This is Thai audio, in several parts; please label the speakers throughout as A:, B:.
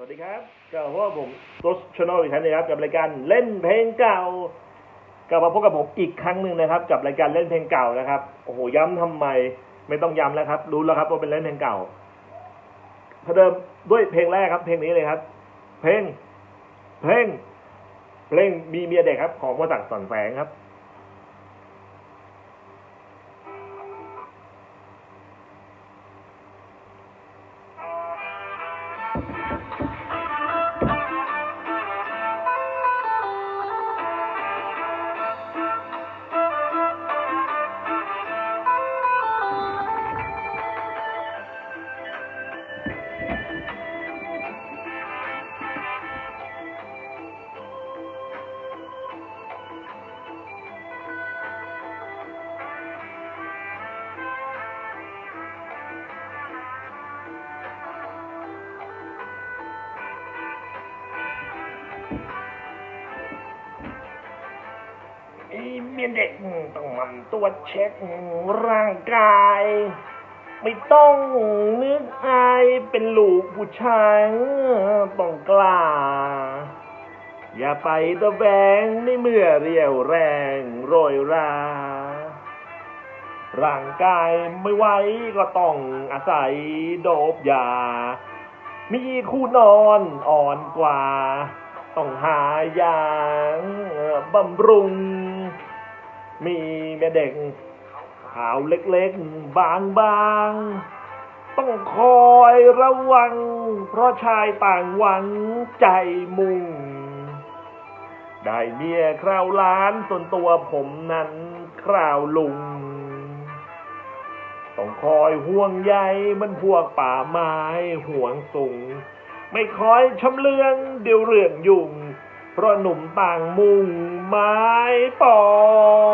A: สวัสดีครับก็พวกผมตัวชนอลอีกครั้งนึงครับกับรายการเล่นเพลงเก่ากลับมาพบกับผมอีกครั้งหนึ่งนะครับ กับรายการเล่นเพลงเก่านะครับโอ้โหย้ำทำไม ไม่ต้องย้ำแล้วครับ รู้แล้วครับว่าเป็นเล่นเพลงเก่าประเดิมด้วยเพลงแรกครับ เพลงนี้เลยครับ เพลง เพลง เพลงมีเมียเด็กครับ ของวสักสอนแสงครับ เมียเด็กต้องมันตรวจเช็คร่างกาย ไม่ต้องนึกอายเป็นลูกผู้ชายต้องกล้า อย่าไปตะแบงในเมื่อเรียวแรงโรยราร่างกายไม่ไหวก็ต้องอาศัยโดบยา มีคู่นอนอ่อนกว่า ต้องหายาบำรุง แม่เด็กขาวเล็กๆ บางๆ ต้องคอยระวัง เพราะชายต่างหวังใจมุ่งได้เมียคราวล้านส่วนตัวผมนั้นคราวลุง ต้องคอยห่วงใยมันพวกป่าไม้ห่วงสูง ไม่คอยชำเลืองเดี๋ยวเรื่องยุ่ง เพราะหนุ่มต่างมุงไม้ปอ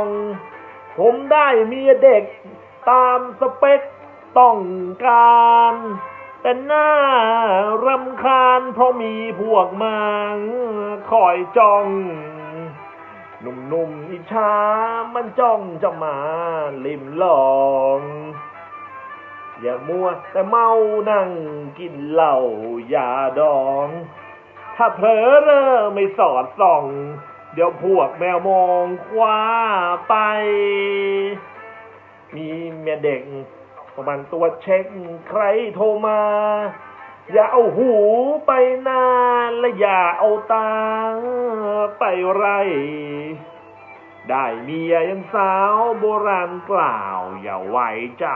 A: ง ผมได้เมียเด็กตามสเปคต้องการ แต่หน้ารำคาญเพราะมีพวกมังคอยจ้อง หนุ่มๆอิจฉามันจ้องจะมาลิมลอง อย่ามัวแต่เมานั่งกินเหล้ายาดอง ถ้าเผลอเร่อไม่สอดส่อง เดี๋ยวพวกแมวมองคว้าไป มีเมียเด็กประมาณตัวเช็คใครโทรมา อย่าเอาหูไปนานและอย่าเอาตาไปไรได้เมียยังสาวโบราณกล่าวอย่าไว้ใจ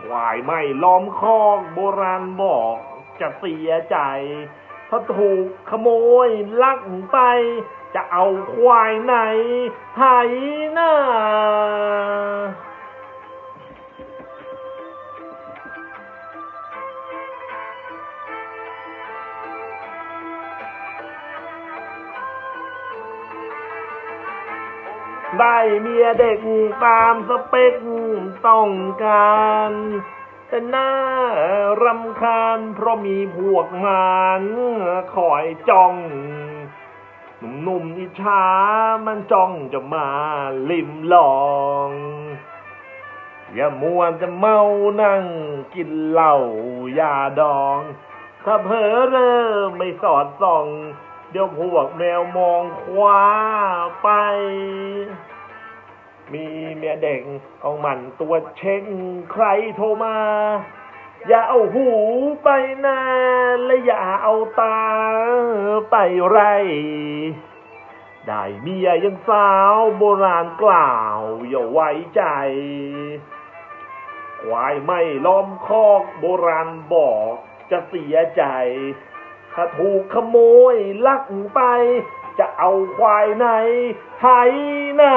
A: ควายไม่ล้อมคอกโบราณบอกจะเสียใจ ถ้าถูกขโมยลักไป จะเอาควายไหนไถหน้าได้เมียเด็กตามสเปคต้องการ แต่น้ารำคาญเพราะมีพวกมันคอยจ้อง หนุ่มๆอิจฉามันจ้องจะมาลิมลอง อย่ามัวจะเมานั่งกินเหล้ายาดอง ถ้าเผลอเรอไม่สอดส่อง เดี๋ยวพวกแมวมองคว้าไป มีเมียเด็กเอาหมันตัวเช็คใครโทรมา อย่าเอาหูไปนาและอย่าเอาตาไปไร ได้เมียยังสาวโบราณกล่าว อย่าไว้ใจ ควายไม่ล้อมคอกโบราณบอกจะเสียใจ ถ้าถูกขโมยลักไป จะเอาควายไหนไถหน้า